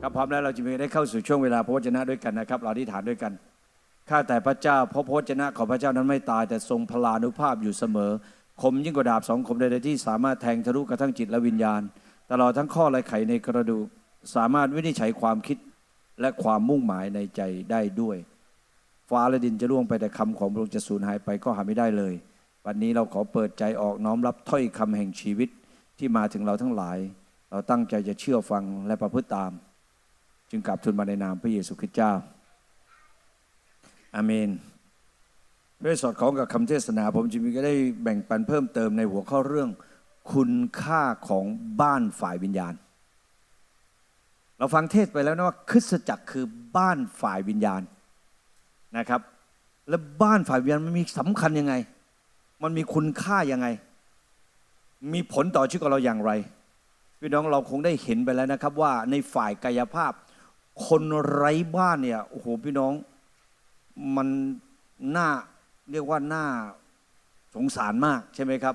ครับพร้อมแล้วเราจะมีได้เข้าสู่ช่วงเวลาพระวจนะด้วยกันนะครับ เราอธิษฐานด้วยกัน ข้าแต่พระเจ้าเพราะพระวจนะของพระเจ้านั้นไม่ตายแต่ทรงพลานุภาพอยู่เสมอ คมยิ่งกว่าดาบสองคมใดๆที่สามารถแทงทะลุกระทั่งจิตและวิญญาณ ตลอดทั้งข้อและไขในกระดูก สามารถวินิจฉัยความคิดและความมุ่งหมายในใจได้ด้วย ฟ้าและดินจะล่วงไปแต่คำของพระองค์จะสูญหายไปก็หาไม่ได้เลย วันนี้เราขอเปิดใจออกน้อมรับถ้อยคำแห่งชีวิตที่มาถึงเราทั้งหลาย เราตั้งใจจะเชื่อฟังและประพฤติตาม จึงกราบทูลมาในนามพระเยซูคริสต์เจ้าอาเมนด้วยสอดคล้องกับคำเทศนา ผมจะมีก็ได้แบ่งปันเพิ่มเติมในหัวข้อเรื่อง คุณค่าของบ้านฝ่ายวิญญาณ เราฟังเทศไปแล้วนะว่าคริสตจักรคือบ้านฝ่ายวิญญาณนะครับ และบ้านฝ่ายวิญญาณมันมีสำคัญยังไง มันมีคุณค่ายังไง มีผลต่อชีวิตของเราอย่างไรพี่น้องเราคงได้เห็นไปแล้วนะครับ ว่าในฝ่ายกายภาพ คนไร้บ้านเนี่ยโอ้โหพี่น้องมันน่าเรียกว่าน่าสงสารมากใช่ไหมครับ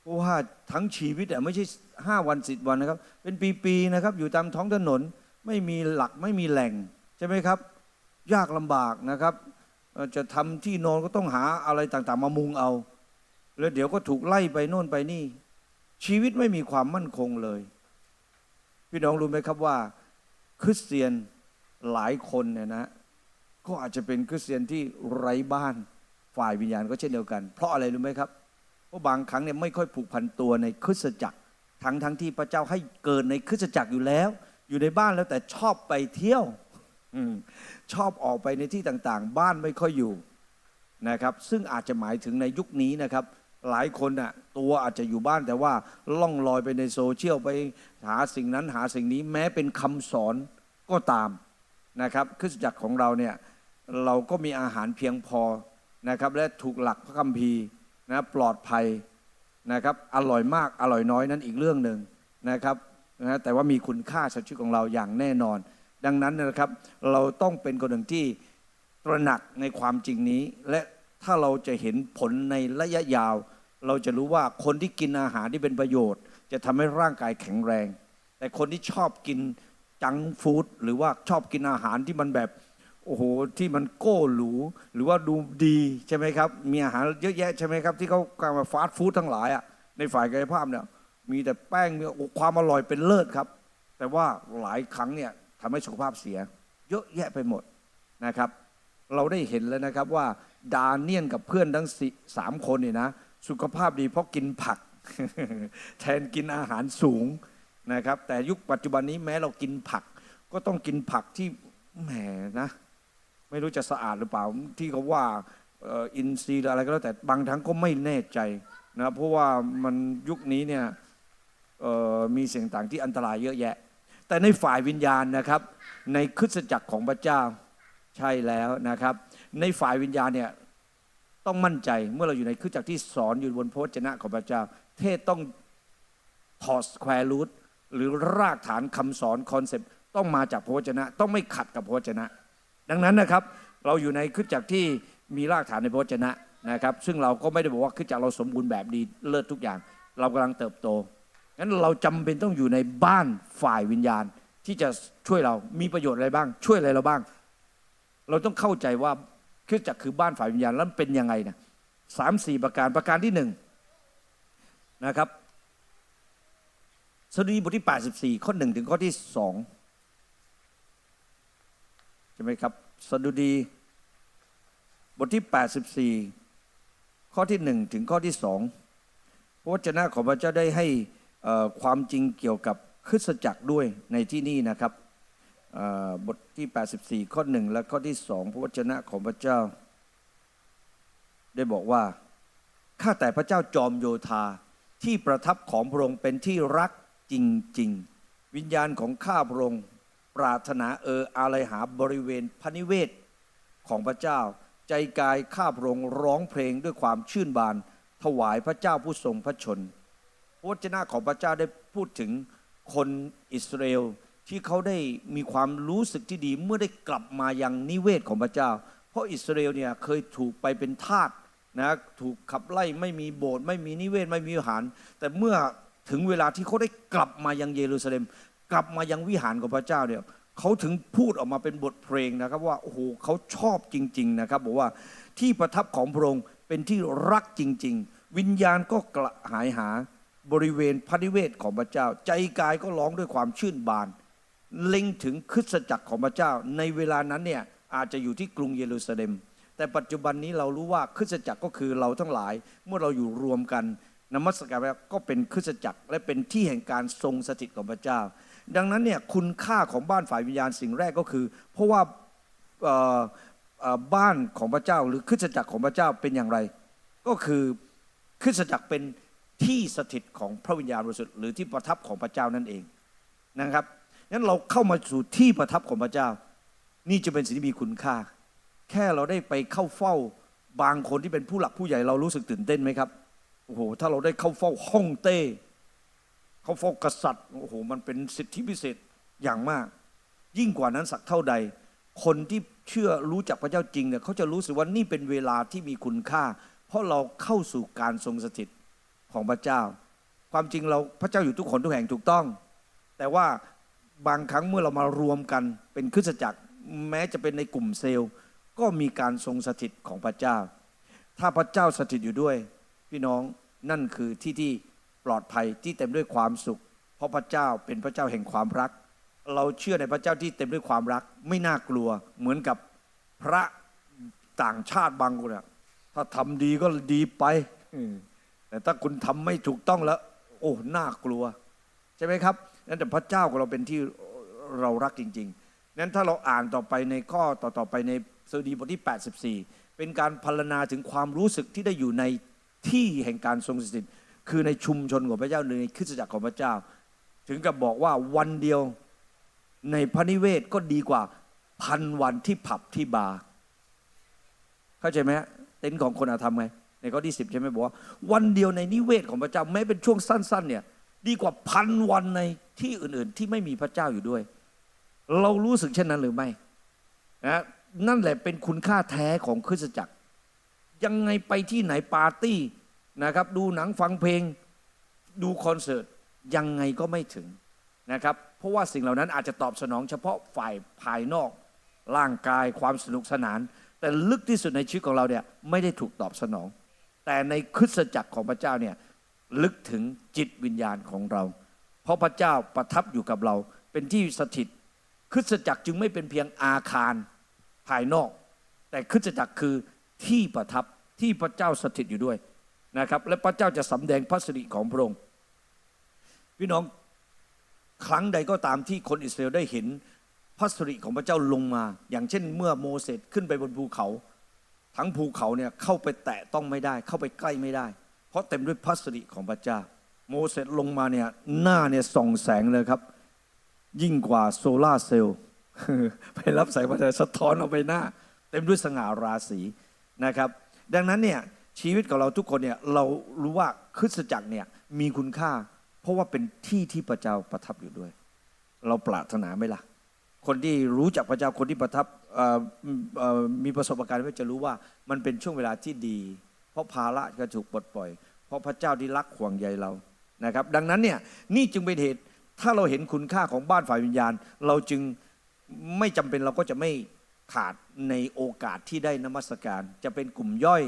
เพราะว่าทั้งชีวิตอะไม่ใช่ห้าวันสิบวันนะครับ เป็นปีๆนะครับ อยู่ตามท้องถนนไม่มีหลักไม่มีแหล่งใช่ไหมครับ ยากลำบากนะครับ จะทำที่นอนก็ต้องหาอะไรต่างๆ มามุงเอา แล้วเดี๋ยวก็ถูกไล่ไปโน่นไปนี่ ชีวิตไม่มีความมั่นคงเลย พี่น้องรู้ไหมครับว่า คริสเตียนหลายคนเนี่ยนะ ก็อาจจะเป็นคริสเตียนที่ไร้บ้านฝ่ายวิญญาณก็เช่นเดียวกัน เพราะอะไรรู้ไหมครับเพราะบางครั้งเนี่ยไม่ค่อยผูกพันตัวในคริสตจักร ทั้งทั้งที่พระเจ้าให้เกิดในคริสตจักรอยู่แล้ว อยู่ในบ้านแล้วแต่ชอบไปเที่ยวอชอบออกไปในที่ต่างๆ บ้านไม่ค่อยอยู่นะครับ ซึ่งอาจจะหมายถึงในยุคนี้นะครับ หลายคนน่ะตัวอาจจะอยู่บ้านแต่ว่าล่องลอยไปในโซเชียลไปหาสิ่งนั้นหาสิ่งนี้แม้เป็นคำสอนก็ตามนะครับคริสตจักรของเราเนี่ยเราก็มีอาหารเพียงพอนะครับและถูกหลักพระคัมภีร์นะปลอดภัยนะครับอร่อยมากอร่อยน้อยนั้นอีกเรื่องหนึ่งนะครับนะแต่ว่ามีคุณค่าชีวิตของเราอย่างแน่นอน ดังนั้นนะครับเราต้องเป็นคนหนึ่งที่ตระหนักในความจริงนี้ และถ้าเราจะเห็นผลในระยะยาว เราจะรู้ว่าคนที่กินอาหารที่เป็นประโยชน์ จะทำให้ร่างกายแข็งแรง แต่คนที่ชอบกินจังฟู้ดหรือว่าชอบกินอาหารที่มันแบบโอ้โหที่มันโก้หรูหรือว่าดูดีใช่ไหมครับ มีอาหารเยอะแยะใช่ไหมครับ ที่เขากลาวว่าฟาสต์ฟู้ดทั้งหลายอะในฝ่ายกายภาพเนี่ยมีแต่แป้งมีความอร่อยเป็นเลิศครับ แต่ว่าหลายครั้งเนี่ยทำให้สุขภาพเสีย เยอะแยะไปหมดนะครับ เราได้เห็นแล้วนะครับว่าดาเนียนกับเพื่อนทั้งสามคนเนี่ยนะ สุขภาพดีเพราะกินผัก แทนกินอาหารสูงนะครับ แต่ยุคปัจจุบันนี้แม้เรากินผัก ก็ต้องกินผักที่แหมนะ ไม่รู้จะสะอาดหรือเปล่า ที่เขาว่าอินทรีย์หรืออะไรก็แล้วแต่บางครั้งก็ไม่แน่ใจนะเพราะว่ามันยุคนี้เนี่ยมีสิ่งต่างที่อันตรายเยอะแยะ แต่ในฝ่ายวิญญาณนะครับ ในคริสตจักรของพระเจ้าใช่แล้วนะครับ ในฝ่ายวิญญาณเนี่ย ต้องมั่นใจเมื่อเราอยู่ในคริสจักรที่สอนอยู่บนพระวจนะของพระเจ้า เทศต้องถอดแควรูทหรือรากฐานคำสอนคอนเซปต์ต้องมาจากพระวจนะ ต้องไม่ขัดกับพระวจนะ ดังนั้นนะครับ เราอยู่ในคริสจักรที่มีรากฐานในพระวจนะนะครับ ซึ่งเราก็ไม่ได้บอกว่าคริสจักรเราสมบูรณ์แบบดีเลิศทุกอย่าง เรากำลังเติบโตงั้นเราจำเป็นต้องอยู่ในบ้านฝ่ายวิญญาณที่จะช่วยเรามีประโยชน์อะไรบ้าง ช่วยอะไรเราบ้าง เราต้องเข้าใจว่า คริสตจักรคือบ้านฝ่ายวิญญาณแล้วเป็นยังไงนะสามสี่ประการประการที่หนึ่งนะครับสดุดีบทที่ 84 ข้อหนึ่งถึงข้อที่สองใช่ไหมครับสดุดีบทที่ 84 ข้อที่หนึ่งถึงข้อที่สองพระวจนะของพระเจ้าได้ให้ความจริงเกี่ยวกับคริสตจักรด้วยในที่นี่นะครับ บทที่ 84 ข้อหนึ่งและข้อที่สองพระวจนะของพระเจ้า ได้บอกว่า ข้าแต่พระเจ้าจอมโยธาที่ประทับของพระองค์เป็นที่รักจริง ๆ วิญญาณของข้าพระองค์ปรารถนาเอออาลัยหาบริเวณพระนิเวศของพระเจ้า ใจกายข้าพระองค์ร้องเพลงด้วยความชื่นบาน ถวายพระเจ้าผู้ทรงพระชนพระวจนะของพระเจ้าได้พูดถึงคนอิสราเอล ที่เขาได้มีความรู้สึกที่ดีเมื่อได้กลับมายังนิเวศของพระเจ้า เพราะอิสราเอลเนี่ยเคยถูกไปเป็นทาสนะถูกขับไล่ไม่มีโบสถ์ไม่มีนิเวศไม่มีวิหาร แต่เมื่อถึงเวลาที่เขาได้กลับมายังเยรูซาเล็ม กลับมายังวิหารของพระเจ้าเนี่ยเขาถึงพูดออกมาเป็นบทเพลงนะครับว่าโอ้โหเขาชอบจริง ๆนะครับบอกว่าที่ประทับของพระองค์เป็นที่รักจริง ๆ วิญญาณก็กระหายหาบริเวณพระนิเวศของพระเจ้า ใจกายก็ร้องด้วยความชื่นบาน เล็งถึงคริสตจักรของพระเจ้า ในเวลานั้นเนี่ยอาจจะอยู่ที่กรุงเยรูซาเล็ม แต่ปัจจุบันนี้เรารู้ว่าคริสตจักรก็คือเราทั้งหลาย เมื่อเราอยู่รวมกันนมัสการพระก็เป็นคริสตจักร และเป็นที่แห่งการทรงสถิตของพระเจ้า ดังนั้นเนี่ยคุณค่าของบ้านฝ่ายวิญญาณสิ่งแรกก็คือ เพราะว่าบ้านของพระเจ้า หรือคริสตจักรของพระเจ้าเป็นอย่างไร ก็คือคริสตจักรเป็นที่สถิตของพระวิญญาณบริสุทธิ์หรือที่ประทับของพระเจ้านั่นเองนะครับ งั้นเราเข้ามาสู่ที่ประทับของพระเจ้า นี่จะเป็นสิ่งที่มีคุณค่า แค่เราได้ไปเข้าเฝ้าบางคนที่เป็นผู้หลักผู้ใหญ่เรารู้สึกตื่นเต้นไหมครับโอ้โหถ้าเราได้เข้าเฝ้าห้องเต้ เข้าเฝ้ากษัตริย์โอ้โหมันเป็นสิทธิพิเศษอย่างมาก ยิ่งกว่านั้นสักเท่าใด คนที่เชื่อรู้จักพระเจ้าจริงเนี่ยเขาจะรู้สึกว่านี่เป็นเวลาที่มีคุณค่า เพราะเราเข้าสู่การทรงสถิตของพระเจ้า ความจริงเราพระเจ้าอยู่ทุกคนทุกแห่งถูกต้อง แต่ว่า บางครั้งเมื่อเรามารวมกันเป็นคริสตจักรแม้จะเป็นในกลุ่มเซลล์ ก็มีการทรงสถิตของพระเจ้า ถ้าพระเจ้าสถิตอยู่ด้วย พี่น้องนั่นคือที่ที่ปลอดภัยที่เต็มด้วยความสุข เพราะพระเจ้าเป็นพระเจ้าแห่งความรัก เราเชื่อในพระเจ้าที่เต็มด้วยความรัก ไม่น่ากลัวเหมือนกับพระต่างชาติบางคนอะถ้าทำดีก็ดีไปแต่ถ้าคุณทำไม่ถูกต้องแล้ว โอ้น่ากลัว ใช่ไหมครับ นั่นแต่พระเจ้าของเราเป็นที่เรารักจริงๆนั้นถ้าเราอ่านต่อไปในข้อต่อๆไปในสดีบทที่ 84 เป็นการพรรณนาถึงความรู้สึกที่ได้อยู่ในที่แห่งการทรงสถิตคือในชุมชนของพระเจ้าในคริสตจักรของพระเจ้า ถึงกับบอกว่าวันเดียวในพระนิเวศก็ดีกว่าพันวันที่ผับที่บาร์เข้าใจไหมเต็นท์ของคนอาธรรมไงในข้อที่สิบใช่ไหมบอกว่าวันเดียวในนิเวศของพระเจ้าแม้เป็นช่วงสั้น ๆ เนี่ย ดีกว่าพันวันในที่อื่น ๆ ที่ไม่มีพระเจ้าอยู่ด้วย เรารู้สึกเช่นนั้นหรือไม่นะนั่นแหละเป็นคุณค่าแท้ของคริสตจักร ยังไงไปที่ไหนปาร์ตี้นะครับ ดูหนังฟังเพลงดูคอนเสิร์ตยังไงก็ไม่ถึงนะครับ เพราะว่าสิ่งเหล่านั้นอาจจะตอบสนองเฉพาะฝ่ายภายนอก ร่างกายความสนุกสนาน แต่ลึกที่สุดในชีวิตของเราเนี่ยไม่ได้ถูกตอบสนอง แต่ในคริสตจักรของพระเจ้าเนี่ย ลึกถึงจิตวิญญาณของเรา เพราะพระเจ้าประทับอยู่กับเรา เป็นที่สถิตคริสตจักรจึงไม่เป็นเพียงอาคารภายนอก แต่คริสตจักรคือที่ประทับที่พระเจ้าสถิตอยู่ด้วยนะครับ และพระเจ้าจะสำแดงพระสิริของพระองค์พี่น้องครั้งใดก็ตามที่คนอิสราเอลได้เห็นพระสิริของพระเจ้าลงมา อย่างเช่น เมื่อโมเสสขึ้นไปบนภูเขา ทั้งภูเขาเนี่ยเข้าไปแตะต้องไม่ได้ เข้าไปใกล้ไม่ได้ เพราะเต็มด้วยพระสิริของพระเจ้า โมเสสลงมาเนี่ยหน้าเนี่ยส่องแสงเลยครับ ยิ่งกว่าโซลาเซลล์ไปรับแสงพระจันทร์สะท้อนออกไปหน้า เต็มด้วยสง่าราศีนะครับ ดังนั้นเนี่ยชีวิตของเราทุกคนเนี่ยเรารู้ว่าคริสตจักรเนี่ยมีคุณค่า เพราะว่าเป็นที่ที่พระเจ้าประทับอยู่ด้วย เราปรารถนาไหมล่ะ คนที่รู้จักพระเจ้าคนที่ประทับมีประสบการณ์ก็จะรู้ว่ามันเป็นช่วงเวลาที่ดี เพราะภาระก็ถูกปลดปล่อย เพราะพระเจ้าที่รักห่วงใยเรานะครับ ดังนั้นเนี่ยนี่จึงเป็นเหตุถ้าเราเห็นคุณค่าของบ้านฝ่ายวิญญาณ เราจึงไม่จำเป็นเราก็จะไม่ขาดในโอกาสที่ได้นมัสการ จะเป็นกลุ่มย่อย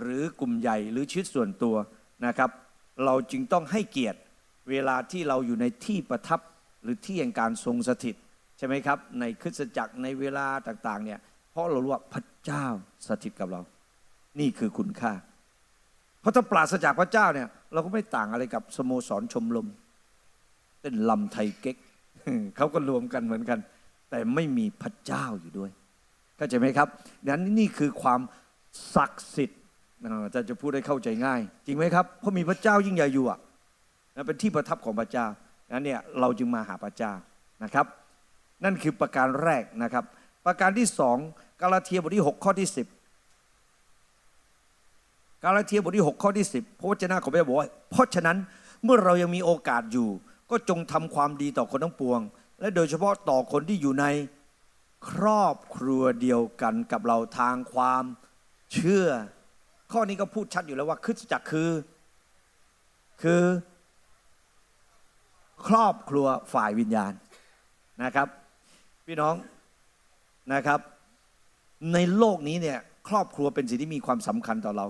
หรือกลุ่มใหญ่หรือชีวิตส่วนตัวนะครับ เราจึงต้องให้เกียรติเวลาที่เราอยู่ในที่ประทับหรือที่แห่งการทรงสถิตใช่ไหมครับ ในคริสตจักรในเวลาต่างๆเนี่ยเพราะเรารู้ว่าพระเจ้าสถิตกับเรา นี่คือคุณค่า เพราะถ้าปราศจากพระเจ้าเนี่ย เราก็ไม่ต่างอะไรกับสโมสรชมรมเต้นลำไทยเก๊กเขาก็รวมกันเหมือนกัน แต่ไม่มีพระเจ้าอยู่ด้วยเข้าใจไหมครับดังนั้นนี่คือความศักดิ์สิทธิ์อ่าจะจะพูดให้เข้าใจง่าย จริงไหมครับเพราะมีพระเจ้ายิ่งใหญ่อยู่อะนะเป็นที่ประทับของพระเจ้านั้นเนี่ยเราจึงมาหาพระเจ้านะครับ นั่นคือประการแรกนะครับ ประการที่สองกาลาเทียบทที่ 6 ข้อที่ 10 กาลาเทียบทที่ 6 ข้อที่ 10 พระวจนะของพระเจ้าบอกว่าเพราะฉะนั้นเมื่อเรายังมีโอกาสอยู่ ก็จงทำความดีต่อคนทั้งปวง และโดยเฉพาะต่อคนที่อยู่ในครอบครัวเดียวกันกับเราทางความเชื่อ ข้อนี้ก็พูดชัดอยู่แล้วว่าคริสตจักรคือ คือ ครอบครัวฝ่ายวิญญาณนะครับ พี่น้องนะครับ ในโลกนี้เนี่ยครอบครัวเป็นสิ่งที่มีความสำคัญต่อเรา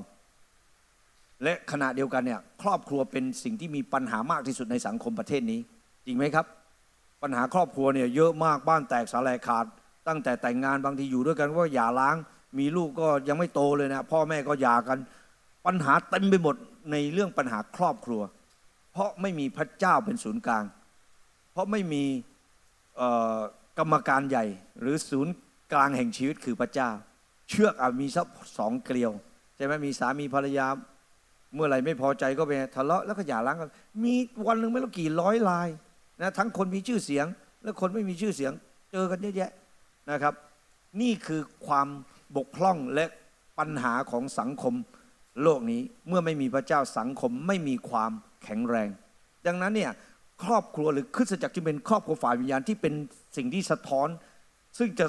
และขณะเดียวกันเนี่ยครอบครัวเป็นสิ่งที่มีปัญหามากที่สุดในสังคมประเทศนี้ จริงไหมครับ ปัญหาครอบครัวเนี่ยเยอะมากบ้านแตกสาแลขาด ตั้งแต่แต่งงานบางทีอยู่ด้วยกันก็หย่าร้าง มีลูกก็ยังไม่โตเลยนะพ่อแม่ก็หย่ากัน ปัญหาเต็มไปหมดในเรื่องปัญหาครอบครัว เพราะไม่มีพระเจ้าเป็นศูนย์กลาง เพราะไม่มีกรรมการใหญ่หรือศูนย์กลางแห่งชีวิตคือพระเจ้า เชือกอมีสักสองเกลียวใช่ไหมมีสามีภรรยา เมื่อไหร่ไม่พอใจก็ไปทะเลาะแล้วก็หย่าร้างกันมีวันหนึ่งไม่รู้กี่ร้อยลายนะทั้งคนมีชื่อเสียง และคนไม่มีชื่อเสียง เจอกันเยอะแยะนะครับ นี่คือความบกพร่องและปัญหาของสังคมโลกนี้เมื่อไม่มีพระเจ้าสังคมไม่มีความแข็งแรง ดังนั้นเนี่ยครอบครัวหรือคริสตจักรที่เป็นครอบครัวฝ่ายวิญญาณที่เป็นสิ่งที่สะท้อน ซึ่งจะ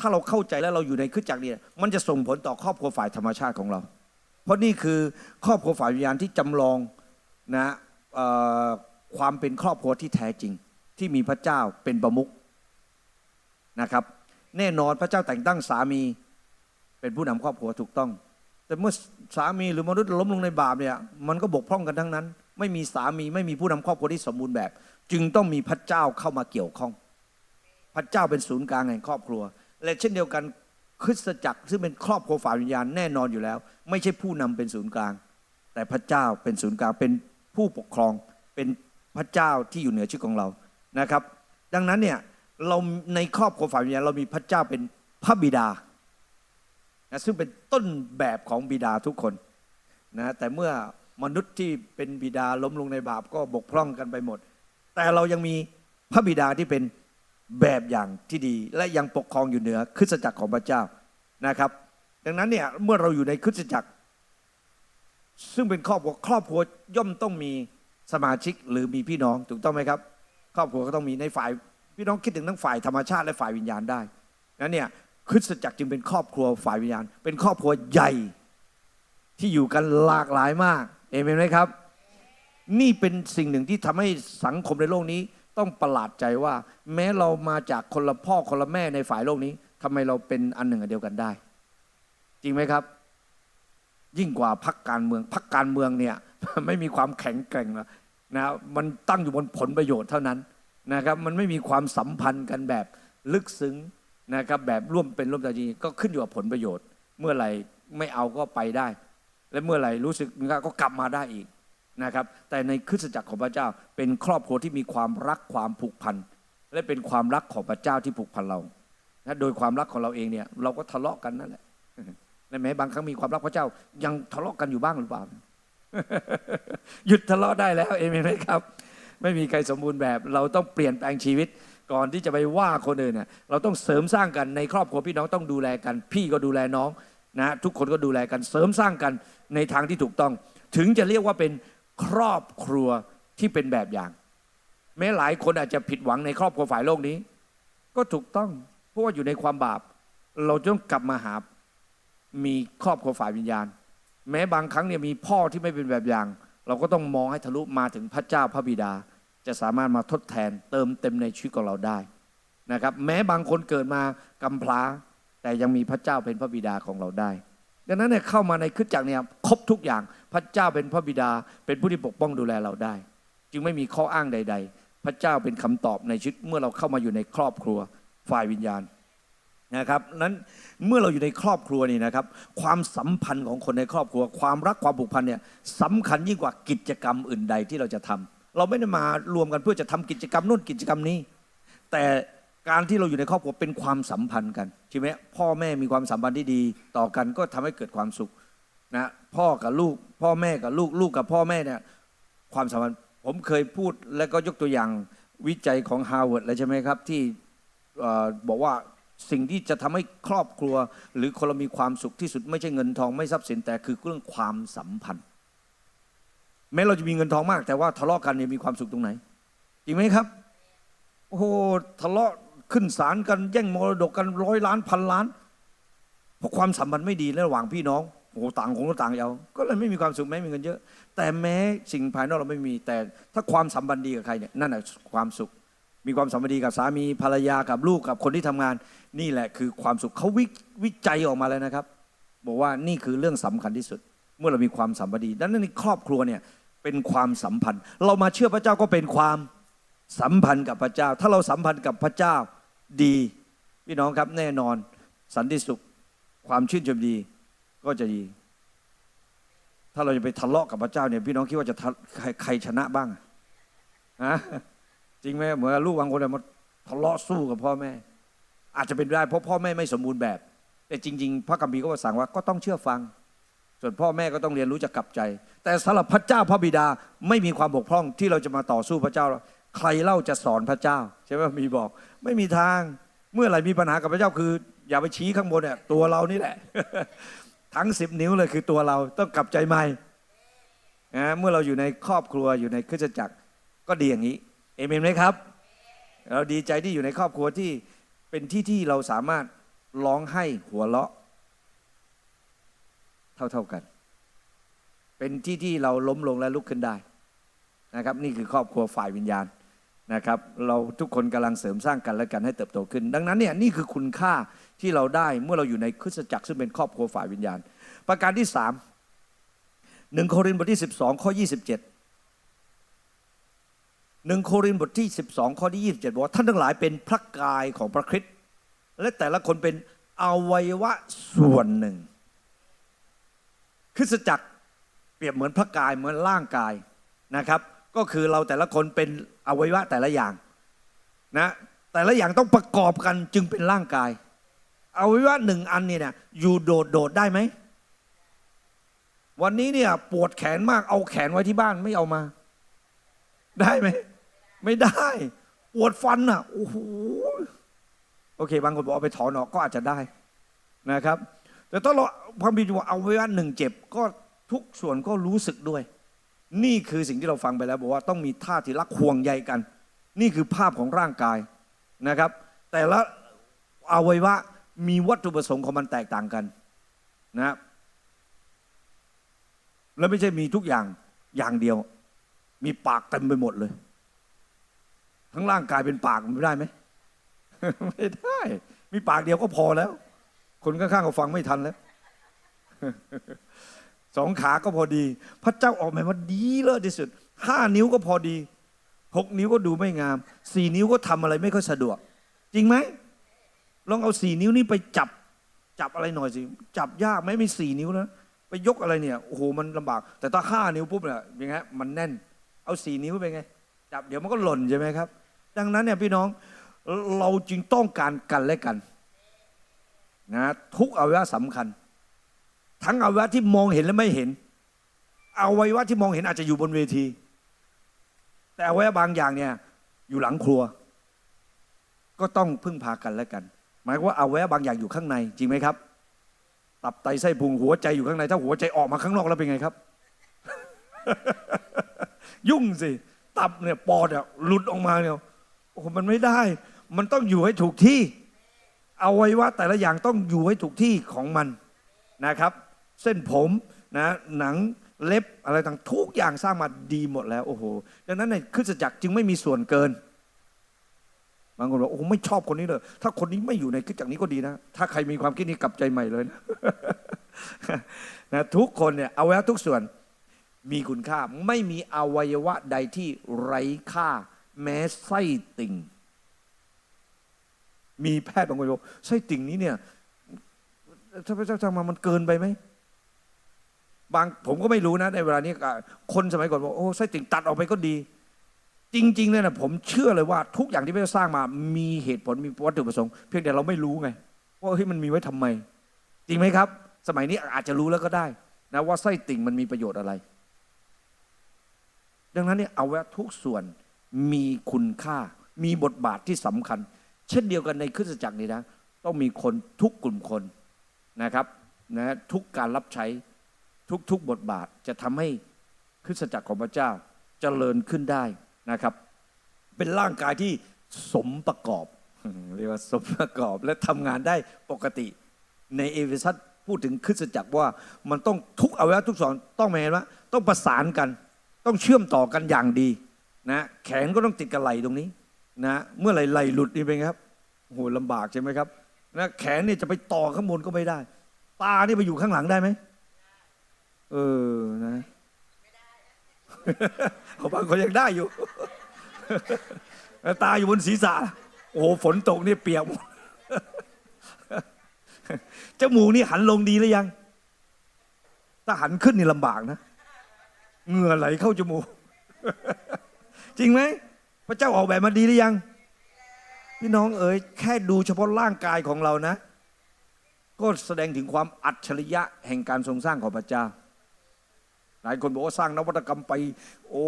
ถ้าเราเข้าใจแล้วเราอยู่ในคริสตจักรเนี่ยมันจะส่งผลต่อครอบครัวฝ่ายธรรมชาติของเรา เพราะนี่คือครอบครัวฝ่ายวิญญาณที่จำลองนะความเป็นครอบครัวที่แท้จริง ที่มีพระเจ้าเป็นประมุขนะครับ แน่นอนพระเจ้าแต่งตั้งสามีเป็นผู้นำครอบครัวถูกต้อง แต่เมื่อสามีหรือมนุษย์ล้มลงในบาปเนี่ยมันก็บกพร่องกันทั้งนั้น ไม่มีสามีไม่มีผู้นำครอบครัวที่สมบูรณ์แบบ จึงต้องมีพระเจ้าเข้ามาเกี่ยวข้อง พระเจ้าเป็นศูนย์กลางแห่งครอบครัว และเช่นเดียวกัน คริสตจักรซึ่งเป็นครอบครัวฝ่ายวิญญาณแน่นอนอยู่แล้ว ไม่ใช่ผู้นำเป็นศูนย์กลาง แต่พระเจ้าเป็นศูนย์กลางเป็นผู้ปกครองเป็นพระเจ้าที่อยู่เหนือชีวิตของเรานะครับ ดังนั้นเนี่ยเราในครอบครัวฝ่ายวิญญาณเรามีพระเจ้าเป็นพระบิดานะซึ่งเป็นต้นแบบของบิดาทุกคนนะแต่เมื่อมนุษย์ที่เป็นบิดาล้มลงในบาปก็บกพร่องกันไปหมด แต่เรายังมีพระบิดาที่เป็น แบบอย่างที่ดี และยังปกครองอยู่เหนือคริสตจักรของพระเจ้านะครับ ดังนั้นเนี่ยเมื่อเราอยู่ในคริสตจักร ซึ่งเป็นครอบครัวครอบครัวย่อมต้องมีสมาชิกหรือมีพี่น้องถูกต้องไหมครับ ครอบครัวก็ต้องมีในฝ่ายพี่น้องคิดถึงทั้งฝ่ายธรรมชาติและฝ่ายวิญญาณได้นั้นเนี่ยคริสตจักรจึงเป็นครอบครัวฝ่ายวิญญาณ เป็นครอบครัวใหญ่ที่อยู่กันหลากหลายมากเอเมนไหมครับ นี่เป็นสิ่งหนึ่งที่ทำให้สังคมในโลกนี้ ต้องประหลาดใจว่า แม้เรามาจากคนละพ่อคนละแม่ในฝ่ายโลกนี้ทำไมเราเป็นอันหนึ่งอันเดียวกันได้ จริงไหมครับ ยิ่งกว่าพักการเมืองพักการเมืองเนี่ยไม่มีความแข็งแกร่งนะนะมันตั้งอยู่บนผลประโยชน์เท่านั้นนะครับมันไม่มีความสัมพันธ์กันแบบลึกซึ้งนะครับแบบร่วมเป็นร่วมตาจีก็ขึ้นอยู่กับผลประโยชน์ เมื่อไหร่ไม่เอาก็ไปได้ และเมื่อไหร่รู้สึกก็กลับมาได้อีก นะครับ แต่ในคริสตจักรของพระเจ้าเป็นครอบครัวที่มีความรักความผูกพัน และเป็นความรักของพระเจ้าที่ผูกพันเรานะโดยความรักของเราเองเนี่ยเราก็ทะเลาะกันนั่นแหละและแม้บางครั้งมีความรักพระเจ้ายังทะเลาะกันอยู่บ้างหรือเปล่า หยุดทะเลาะได้แล้วเอเมนไหมครับ ไม่มีใครสมบูรณ์แบบ เราต้องเปลี่ยนแปลงชีวิตก่อนที่จะไปว่าคนอื่นเนี่ยเราต้องเสริมสร้างกันในครอบครัวพี่น้องต้องดูแลกัน พี่ก็ดูแลน้องนะทุกคนก็ดูแลกันเสริมสร้างกันในทางที่ถูกต้อง ถึงจะเรียกว่าเป็น ครอบครัวที่เป็นแบบอย่าง แม้หลายคนอาจจะผิดหวังในครอบครัวฝ่ายโลกนี้ ก็ถูกต้องเพราะว่าอยู่ในความบาป เราจะต้องกลับมาหา มีครอบครัวฝ่ายวิญญาณ แม้บางครั้งเนี่ยมีพ่อที่ไม่เป็นแบบอย่าง เราก็ต้องมองให้ทะลุมาถึงพระเจ้าพระบิดา จะสามารถมาทดแทนเติมเต็มในชีวิตของเราได้นะครับ แม้บางคนเกิดมากำพร้า แต่ยังมีพระเจ้าเป็นพระบิดาของเราได้ ดังนั้นเนี่ยเข้ามาในคริสตจักรเนี่ยครบทุกอย่าง พระเจ้าเป็นพระบิดา เป็นผู้ที่ปกป้องดูแลเราได้ จึงไม่มีข้ออ้างใด ๆ พระเจ้าเป็นคำตอบในชีวิตเมื่อเราเข้ามาอยู่ในครอบครัวฝ่ายวิญญาณนะครับนั้นเมื่อเราอยู่ในครอบครัวนี่นะครับ ความสัมพันธ์ของคนในครอบครัว ความรักความผูกพันเนี่ยสำคัญยิ่งกว่ากิจกรรมอื่นใดที่เราจะทำเราไม่ได้มารวมกันเพื่อจะทำกิจกรรมนู่นกิจกรรมนี้ แต่การที่เราอยู่ในครอบครัวเป็นความสัมพันธ์กันใช่ไหมพ่อแม่มีความสัมพันธ์ที่ดีต่อกันก็ทำให้เกิดความสุขนะ พ่อกับลูก พ่อแม่กับลูกลูกกับพ่อแม่เนี่ยความสัมพันธ์ผมเคยพูดและก็ยกตัวอย่างวิจัยของฮาร์วาร์ดแล้วใช่ไหมครับ ที่บอกว่าสิ่งที่จะทำให้ครอบครัว หรือคนเรามีความสุขที่สุดไม่ใช่เงินทองไม่ทรัพย์สินแต่คือเรื่องความสัมพันธ์ แม้เราจะมีเงินทองมาก แต่ว่าทะเลาะกันเนี่ยมีความสุขตรงไหนจริงไหมครับโอ้โหทะเลาะขึ้นศาลกันแย่งมรดกกันร้อยล้านพันล้าน เพราะความสัมพันธ์ไม่ดีระหว่างพี่น้อง โอ้โหต่างคนก็ต่างเอาก็เลยไม่มีความสุขไม่มีเงินเยอะ แต่แม้สิ่งภายนอกเราไม่มีแต่ถ้าความสัมพันธ์ดีกับใครเนี่ยนั่นแหละความสุข มีความสัมพันธ์ดีกับสามีภรรยากับลูกกับคนที่ทำงาน นี่แหละคือความสุขเขาวิวิจัยออกมาแล้วนะครับ บอกว่านี่คือเรื่องสำคัญที่สุด เมื่อเรามีความสัมพันธ์ดีดังนั้นในครอบครัวเนี่ยเป็นความสัมพันธ์ เรามาเชื่อพระเจ้าก็เป็นความสัมพันธ์กับพระเจ้า ถ้าเราสัมพันธ์กับพระเจ้าดี พี่น้องครับแน่นอนสันติสุข ความชื่นชมดี ก็จะดี ถ้าเราจะไปทะเลาะกับพระเจ้าเนี่ยพี่น้องคิดว่าจะใครใครชนะบ้างอะฮะจริงไหมเหมือนลูกบางคนเนี่ยมาทะเลาะสู้กับพ่อแม่ อาจจะเป็นได้เพราะพ่อแม่ไม่สมบูรณ์แบบ แต่จริง ๆ พระคัมภีร์ก็สั่งว่าก็ต้องเชื่อฟัง ส่วนพ่อแม่ก็ต้องเรียนรู้จะกลับใจ แต่สำหรับพระเจ้าพระบิดาไม่มีความบกพร่องที่เราจะมาต่อสู้พระเจ้า ใครเล่าจะสอนพระเจ้าใช่ไหมมีบอก ไม่มีทางเมื่อไหร่มีปัญหากับพระเจ้าคือ อย่าไปชี้ข้างบนเนี่ยตัวเรานี่แหละ ทั้งสิบนิ้วเลยคือตัวเราต้องกลับใจใหม่นะเมื่อเราอยู่ในครอบครัวอยู่ในคริสตจักรก็ดีอย่างนี้เอเมนไหมครับ เราดีใจที่อยู่ในครอบครัวที่เป็นที่ที่เราสามารถร้องให้หัวเราะ เท่าๆกัน เป็นที่ที่เราล้มลงและลุกขึ้นได้นะครับ นี่คือครอบครัวฝ่ายวิญญาณนะครับ เราทุกคนกำลังเสริมสร้างกันและกันให้เติบโตขึ้น ดังนั้นเนี่ยนี่คือคุณค่า ที่เราได้เมื่อเราอยู่ในคริสตจักรซึ่งเป็นครอบครัวฝ่ายวิญญาณ ประการที่สามหนึ่งโครินธ์บทที่สิบสองข้อยี่สิบเจ็ดหนึ่งโครินธ์บทที่สิบสองข้อที่ยี่สิบเจ็ดบอกว่าท่านทั้งหลายเป็นพระกายของพระคริสต์และแต่ละคนเป็นอวัยวะส่วนหนึ่ง คริสตจักรเปรียบเหมือนพระกายเหมือนร่างกายนะครับ ก็คือเราแต่ละคนเป็นอวัยวะแต่ละอย่างนะแต่ละอย่างต้องประกอบกันจึงเป็นร่างกาย อวัยวะหนึ่งอันเนี่ยอยู่โดดโดดได้ไหม วันนี้เนี่ยปวดแขนมากเอาแขนไว้ที่บ้านไม่เอามา ได้ไหม ไม่ได้ ปวดฟันอะโอ้โหโอเค บางคนบอกเอาไปถอนออกก็อาจจะได้นะครับ แต่ถ้าเราพระบิดาเอาไว้ว่าหนึ่งเจ็บก็ทุกส่วนก็รู้สึกด้วย นี่คือสิ่งที่เราฟังไปแล้ว บอกว่าต้องมีท่าที่รักห่วงใยกัน นี่คือภาพของร่างกายนะครับ แต่ละอวัยวะ มีวัตถุประสงค์ของมันแตกต่างกันนะแล้วไม่ใช่มีทุกอย่างอย่างเดียว มีปากเต็มไปหมดเลย ทั้งร่างกายเป็นปากมันไม่ได้ไหมไม่ได้ มีปากเดียวก็พอแล้ว คนข้างๆก็ฟังไม่ทันแล้วสองขาก็พอดี พระเจ้าออกมาว่าดีเลิศที่สุดห้านิ้วก็พอดีหกนิ้วก็ดูไม่งามสี่นิ้วก็ทำอะไรไม่ค่อยสะดวก จริงไหม ลองเอาสี่นิ้วนี้ไปจับ จับอะไรหน่อยสิ จับยากไหมมีสี่นิ้วนะไปยกอะไรเนี่ยโอ้โหมันลำบาก แต่ถ้าห้านิ้วปุ๊บเนี่ยยังไงมันแน่น เอาสี่นิ้วไปไง จับเดี๋ยวมันก็หล่นใช่ไหมครับ ดังนั้นเนี่ยพี่น้องเราจึงต้องการกันและกันนะทุกอวัยวะสำคัญ ทั้งอวัยวะที่มองเห็นและไม่เห็นอวัยวะที่มองเห็นอาจจะอยู่บนเวที แต่อวัยวะบางอย่างเนี่ยอยู่หลังครัว ก็ต้องพึ่งพากันและกัน หมายว่าเอวัยวะบางอย่างอยู่ข้างในจริงไหมครับตับไตไส้พุงหัวใจอยู่ข้างใน ถ้าหัวใจออกมาข้างนอกแล้วเป็นไงครับ ยุ่งสิตับเนี่ยปอดเนี่ยหลุดออกมาเนี่ยโอ้โหมันไม่ได้ มันต้องอยู่ให้ถูกที่เอาไวัยวะแต่ละอย่างต้องอยู่ให้ถูกที่ของมันนะครับ เส้นผมนะหนังเล็บอะไรต่างทุกอย่างสร้างมาดีหมดแล้วโอ้โหดังนั้นในคริสตจักรจึงไม่มีส่วนเกิน บางคนบอกโอ้ไม่ชอบคนนี้เลย ถ้าคนนี้ไม่อยู่ในคริสตจักนี้ก็ดีนะ ถ้าใครมีความคิดนี้กลับใจใหม่เลยนะนะทุกคนเนี่ยเอวัยวะทุกส่วนมีคุณค่า ไม่มีอวัยวะใดที่ไร้ค่า แม้ไส้ติ่ง มีแพทย์บางคนบอกไส้ติ่งนี้เนี่ยถ้าพระเจ้าทำมามันเกินไปไหมบางผมก็ไม่รู้นะในเวลานี้คนสมัยก่อนบอกโอ้ไส้ติ่งตัดออกไปก็ดี จริงๆเลยนะผมเชื่อเลยว่าทุกอย่างที่พระเจ้าสร้างมา มีเหตุผลมีวัตถุประสงค์เพียงแต่เราไม่รู้ไงว่าเฮ้ยมันมีไว้ทำไม จริงไหมครับ สมัยนี้อาจจะรู้แล้วก็ได้นะว่าไส้ติ่งมันมีประโยชน์อะไร ดังนั้นเนี่ยเอาไว้ทุกส่วนมีคุณค่า มีบทบาทที่สำคัญ เช่นเดียวกันในคริสตจักรนี้นะ ต้องมีคนทุกกลุ่มคนนะครับนะทุกการรับใช้ทุกๆบทบาทจะทำให้คริสตจักรของพระเจ้าจเจริญขึ้นได้ นะครับ เป็นร่างกายที่สมประกอบ เรียกว่าสมประกอบและทำงานได้ปกติในเอเฟซัสพูดถึงคริสตจักรว่ามันต้องทุกอวัยวะทุกส่วนต้องไหมว่า ต้องประสานกัน ต้องเชื่อมต่อกันอย่างดีนะแขนก็ต้องติดกับไหล่ตรงนี้นะเมื่อไหร่ไหล่หลุดนี่เป็นไงครับโหลำบากใช่ไหมครับนะแขนนี่จะไปต่อข้างบนก็ไม่ได้ ตานี่ไปอยู่ข้างหลังได้ไหมเออนะ เขาบางคนยังได้อยู่ ตาอยู่บนศีรษะ โอ้ฝนตกนี่เปียกจมูกนี่หันลงดีหรือยัง ถ้าหันขึ้นนี่ลำบากนะเหงื่อไหลเข้าจมูก จริงไหมพระเจ้าออกแบบมาดีหรือยัง พี่น้องเอ๋ยแค่ดูเฉพาะร่างกายของเรานะ ก็แสดงถึงความอัจฉริยะแห่งการทรงสร้างของพระเจ้า หลายคนบอกว่าสร้างนวัตกรรมไปโอ้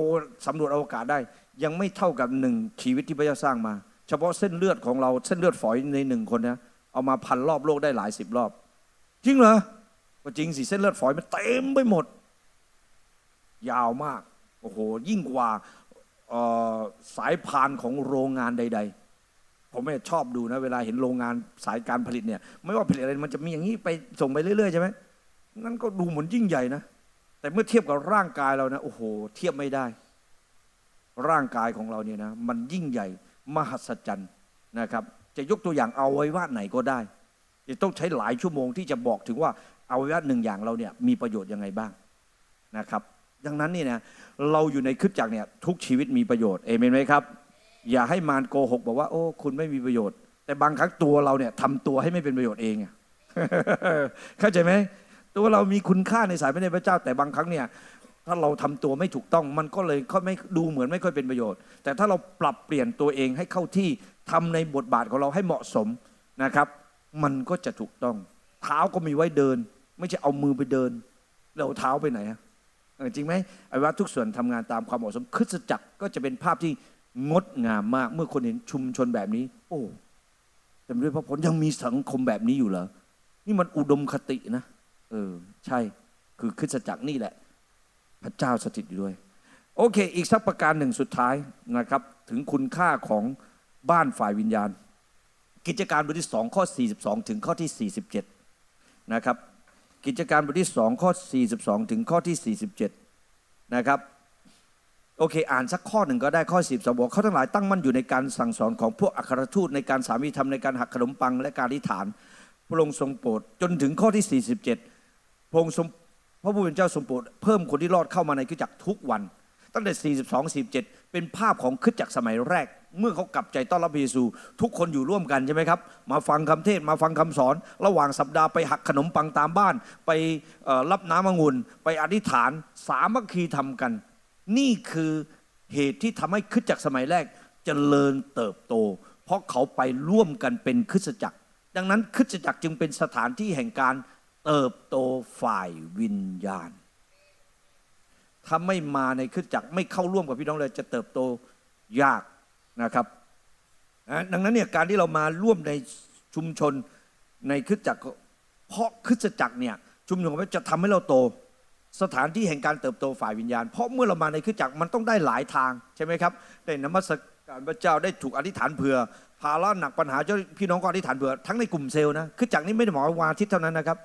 สำรวจอวกาศได้ ยังไม่เท่ากับหนึ่งชีวิตที่พระเจ้าสร้างมา เฉพาะเส้นเลือดของเราเส้นเลือดฝอยในหนึ่งคนนะเอามาพันรอบโลกได้หลายสิบรอบ จริงเหรอก็จริงสิเส้นเลือดฝอยมันเต็มไปหมด ยาวมากโอ้โหยิ่งกว่าสายพานของโรงงานใด ๆ ผมเนี่ชอบดูนะเวลาเห็นโรงงานสายการผลิตเนี่ย ไม่ว่าผลิตอะไรมันจะมีอย่างนี้ไปส่งไปเรื่อยๆใช่ไหมนั่นก็ดูเหมือนยิ่งใหญ่นะ แต่เมื่อเทียบกับร่างกายเรานะโอ้โห เทียบไม่ได้ ร่างกายของเราเนี่ยนะมันยิ่งใหญ่มหัศจรรย์นะครับ จะยกตัวอย่างเอาไว้ว่าไหนก็ได้จะต้องใช้หลายชั่วโมงที่จะบอกถึงว่าเอาไว้ว่าหนึ่งอย่างเราเนี่ยมีประโยชน์ยังไงบ้างนะครับ ดังนั้นนี่นะเราอยู่ในคริดจักรเนี่ยทุกชีวิตมีประโยชน์เอเมนไหมครับ อย่าให้มารโกหกบอกว่าโอ้คุณไม่มีประโยชน์ แต่บางครั้งตัวเราเนี่ยทำตัวให้ไม่เป็นประโยชน์เองเข้าใจไหม ตัวเรามีคุณค่าในสายพระเนตรพระเจ้าแต่บางครั้งเนี่ยถ้าเราทำตัวไม่ถูกต้องมันก็เลยค่อยไม่ดูเหมือนไม่ค่อยเป็นประโยชน์ แต่ถ้าเราปรับเปลี่ยนตัวเองให้เข้าที่ทำในบทบาทของเราให้เหมาะสมนะครับ มันก็จะถูกต้อง เท้าก็มีไว้เดิน ไม่ใช่เอามือไปเดินเอาเท้าไปไหนอะจริงไหมไอ้ว่าทุกส่วนทำงานตามความเหมาะสมคริสตจักรก็จะเป็นภาพที่งดงามมาก เมื่อคนเห็นชุมชนแบบนี้ โอ้เต็มด้วยพระผลยังมีสังคมแบบนี้อยู่เหรอนี่มันอุดมคตินะ เออ ใช่ คือคริสตจักรนี่แหละ พระเจ้าสถิตอยู่ด้วย โอเค อีกสักประการหนึ่งสุดท้ายนะครับ ถึงคุณค่าของบ้านฝ่ายวิญญาณ กิจการบทที่2ข้อ 42 ถึงข้อที่ 47 นะครับ กิจการบทที่2ข้อ 42 ถึงข้อที่ 47 นะครับโอเค อ่านสักข้อหนึ่งก็ได้ข้อ10สบอกเขาทั้งหลายตั้งมั่นอยู่ในการสั่งสอนของพวกอัครทูตในการสามีธรรมในการหักขนมปังและการอธิษฐาน พระองค์ทรงโปรดจนถึงข้อที่ 47 ระองค์พระผู้เป็นเจ้าทรงโปรดเพิ่มคนที่รอดเข้ามาในคริสตจักรทุกวัน ตั้งแต่ 42 47 เป็นภาพของคริสตจักรสมัยแรก เมื่อเขากลับใจต้อนรับพระเยซู ทุกคนอยู่ร่วมกันใช่ไหมครับ มาฟังคำเทศมาฟังคำสอน ระหว่างสัปดาห์ไปหักขนมปังตามบ้าน ไปรับน้ำองุ่นไปอธิษฐานสามัคคีทำกัน นี่คือเหตุที่ทำให้คริสตจักรสมัยแรกเจริญเติบโต เพราะเขาไปร่วมกันเป็นคริสตจักร ดังนั้นคริสตจักรจึงเป็นสถานที่แห่งการเติบโตฝ่ายวิญญาณ ถ้าไม่มาในคริสตจักรไม่เข้าร่วมกับพี่น้องเลยจะเติบโตยากนะครับดังนั้นเนี่ยการที่เรามาร่วมในชุมชนในคริสตจักรเพราะคริสตจักรเนี่ยชุมชนของพระจะทำให้เราโต สถานที่แห่งการเติบโตฝ่ายวิญญาณ เพราะเมื่อเรามาในคริสตจักรมันต้องได้หลายทางใช่ไหมครับได้นมัสการพระเจ้าได้ถูกอธิษฐานเผื่อภาระหนักปัญหาเจ้าพี่น้องก็อธิษฐานเผื่อทั้งในกลุ่มเซลล์นะคริสตจักรนี้ไม่ได้หมายว่าวันอาทิตย์เท่านั้นนะครับ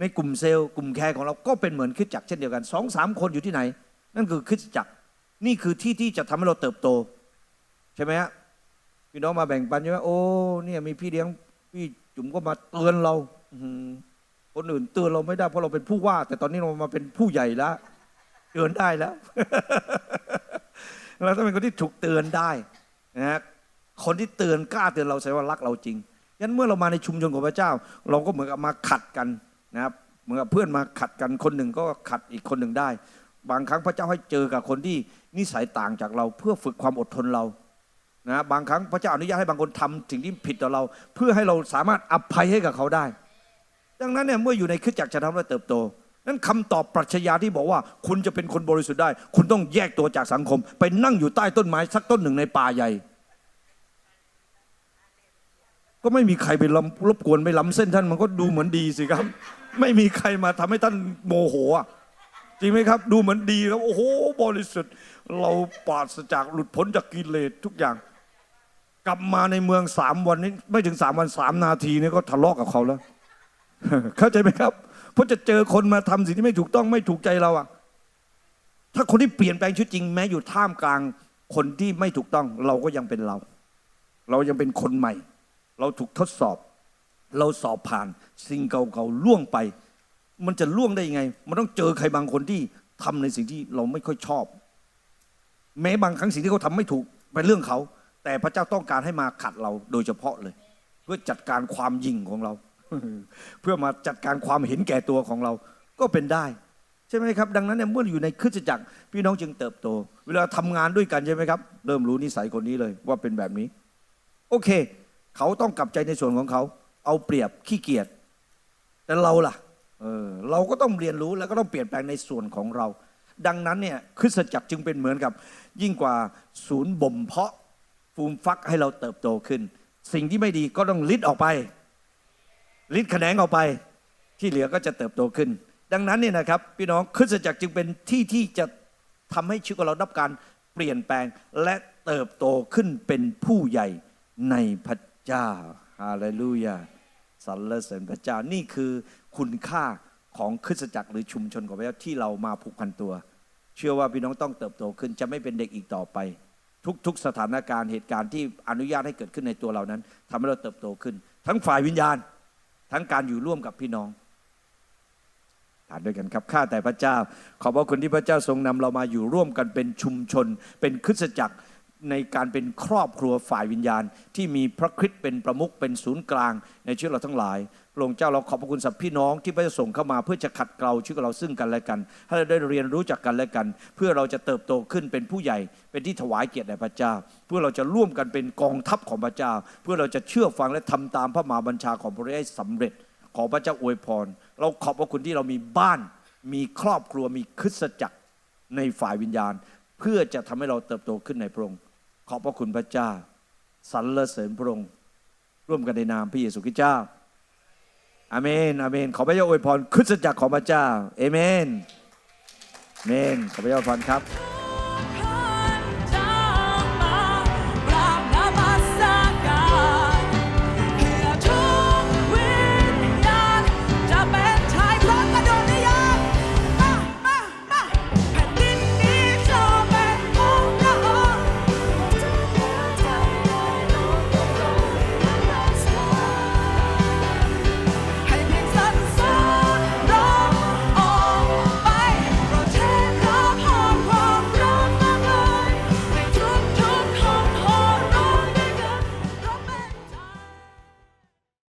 ในกลุ่มเซลล์กลุ่มแคร์ของเราก็เป็นเหมือนคริสตจักรเช่นเดียวกันสองสามคนอยู่ที่ไหน นั่นคือคริสตจักรนี่คือที่ที่จะทำให้เราเติบโต ใช่ไหมฮะพี่น้องมาแบ่งปันใช่ไหมโอ้เนี่ยมีพี่เลี้ยงพี่จุ๋มก็มาเตือนเราคนอื่นเตือนเราไม่ได้เพราะเราเป็นผู้ว่า แต่ตอนนี้เรามาเป็นผู้ใหญ่แล้วเตือนได้แล้วเราต้องเป็นคนที่ถูกเตือนได้นะฮะคนที่เตือนกล้าเตือนเราแสดงว่ารักเราจริงงั้นเมื่อเรามาในชุมชนของพระเจ้า เราก็เหมือนกับมาขัดกัน นะครับเหมือนเพื่อนมาขัดกันคนหนึ่งก็ขัดอีกคนหนึ่งได้ บางครั้งพระเจ้าให้เจอกับคนที่นิสัยต่างจากเราเพื่อฝึกความอดทนเรานะบางครั้งพระเจ้าอนุญาตให้บางคนทำสิ่งที่ผิดต่อเรา เพื่อให้เราสามารถอภัยให้กับเขาได้ ดังนั้นเนี่ยเมื่ออยู่ในคริสตจักรจะทำให้เราเติบโต นั้นคำตอบปรัชญาที่บอกว่า คุณจะเป็นคนบริสุทธิ์ได้ คุณต้องแยกตัวจากสังคม ไปนั่งอยู่ใต้ต้นไม้สักต้นหนึ่งในป่าใหญ่ ก็ไม่มีใครไปรบรบกวนไปล้ำเส้นท่านมันก็ดูเหมือนดีสิครับ ไม่มีใครมาทำให้ท่านโมโหอะจริงไหมครับ ดูเหมือนดีครับโอ้โหบริสุทธิ์เราปราศจากหลุดพ้นจากกิเลสทุกอย่าง กลับมาในเมืองสามวันนี้ ไม่ถึงสามวันสามนาทีนี่ก็ทะเลาะกับเขาแล้ว เข้าใจไหมครับ เพราะจะเจอคนมาทำสิ่งที่ไม่ถูกต้องไม่ถูกใจเราอะถ้าคนที่เปลี่ยนแปลงชีวิตจริงแม้อยู่ท่ามกลางคนที่ไม่ถูกต้อง เราก็ยังเป็นเรา เรายังเป็นคนใหม่ เราถูกทดสอบ เราสอบผ่าน สิ่งเก่าๆล่วงไป มันจะล่วงได้ยังไง มันต้องเจอใครบางคนที่ทำในสิ่งที่เราไม่ค่อยชอบ แม้บางครั้งสิ่งที่เขาทำไม่ถูกเป็นเรื่องเขา แต่พระเจ้าต้องการให้มาขัดเราโดยเฉพาะเลย เพื่อจัดการความยิ่งของเรา เพื่อมาจัดการความเห็นแก่ตัวของเราก็เป็นได้ใช่ไหมครับ ดังนั้นเนี่ยเมื่ออยู่ในคริสตจักร พี่น้องจึงเติบโต เวลาทำงานด้วยกันใช่ไหมครับ เริ่มรู้นิสัยคนนี้เลยว่าเป็นแบบนี้ โอเค เขาต้องกลับใจในส่วนของเขา เอาเปรียบขี้เกียจแต่เราล่ะเออเราก็ต้องเรียนรู้แล้วก็ต้องเปลี่ยนแปลงในส่วนของเรา ดังนั้นเนี่ยคริสตจักรจึงเป็นเหมือนกับ ยิ่งกว่าศูนย์บ่มเพาะฟูมฟักให้เราเติบโตขึ้น สิ่งที่ไม่ดีก็ต้องลิดออกไป ลิดแขนงออกไป ที่เหลือก็จะเติบโตขึ้น ดังนั้นเนี่ยนะครับพี่น้องคริสตจักรจึงเป็นที่ที่จะทำให้ชีวิตของเราได้รับการเปลี่ยนแปลงและเติบโตขึ้นเป็นผู้ใหญ่ในพระเจ้าฮาเลลูยา สรรเสริญพระเจ้านี่คือคุณค่าของคริสตจักรหรือชุมชนของพระเจ้าที่เรามาผูกพันตัว เชื่อว่าพี่น้องต้องเติบโตขึ้นจะไม่เป็นเด็กอีกต่อไป ทุกๆสถานการณ์เหตุการณ์ที่อนุญาตให้เกิดขึ้นในตัวเรานั้นทำให้เราเติบโตขึ้น ทั้งฝ่ายวิญญาณ ทั้งการอยู่ร่วมกับพี่น้องทานด้วยกันครับข้าแต่พระเจ้า ขอบพระคุณที่พระเจ้าทรงนำเรามาอยู่ร่วมกันเป็นชุมชน เป็นคริสตจักร ในการเป็นครอบครัวฝ่ายวิญญาณ ที่มีพระคริสต์เป็นประมุขเป็นศูนย์กลางในชีวิตเราทั้งหลายพระองค์เจ้าเราขอบพระคุณสำหรับพี่น้องที่พระเจ้าส่งเข้ามาเพื่อจะขัดเกลาชีวิตเราซึ่งกันและกัน ให้เราได้เรียนรู้จากกันและกัน เพื่อเราจะเติบโตขึ้นเป็นผู้ใหญ่ เป็นที่ถวายเกียรติแด่พระเจ้า เพื่อเราจะร่วมกันเป็นกองทัพของพระเจ้า เพื่อเราจะเชื่อฟังและทำตามพระมหาบัญชาของพระองค์สำเร็จ ขอพระเจ้าอวยพร เราขอบพระคุณที่เรามีบ้าน มีครอบครัวมีคริสตจักรในฝ่ายวิญญาณ เพื่อจะทำให้เราเติบโตขึ้นในพระองค์ ขอบพระคุณพระเจ้าสรรเสริญพระองค์ร่วมกันในนามพระเยซูคริสต์เจ้าอาเมนอาเมน ขอพระเจ้าอวยพรคริสตจักรของพระเจ้าเอเมนเมนขอพระเจ้าอวยพรครับ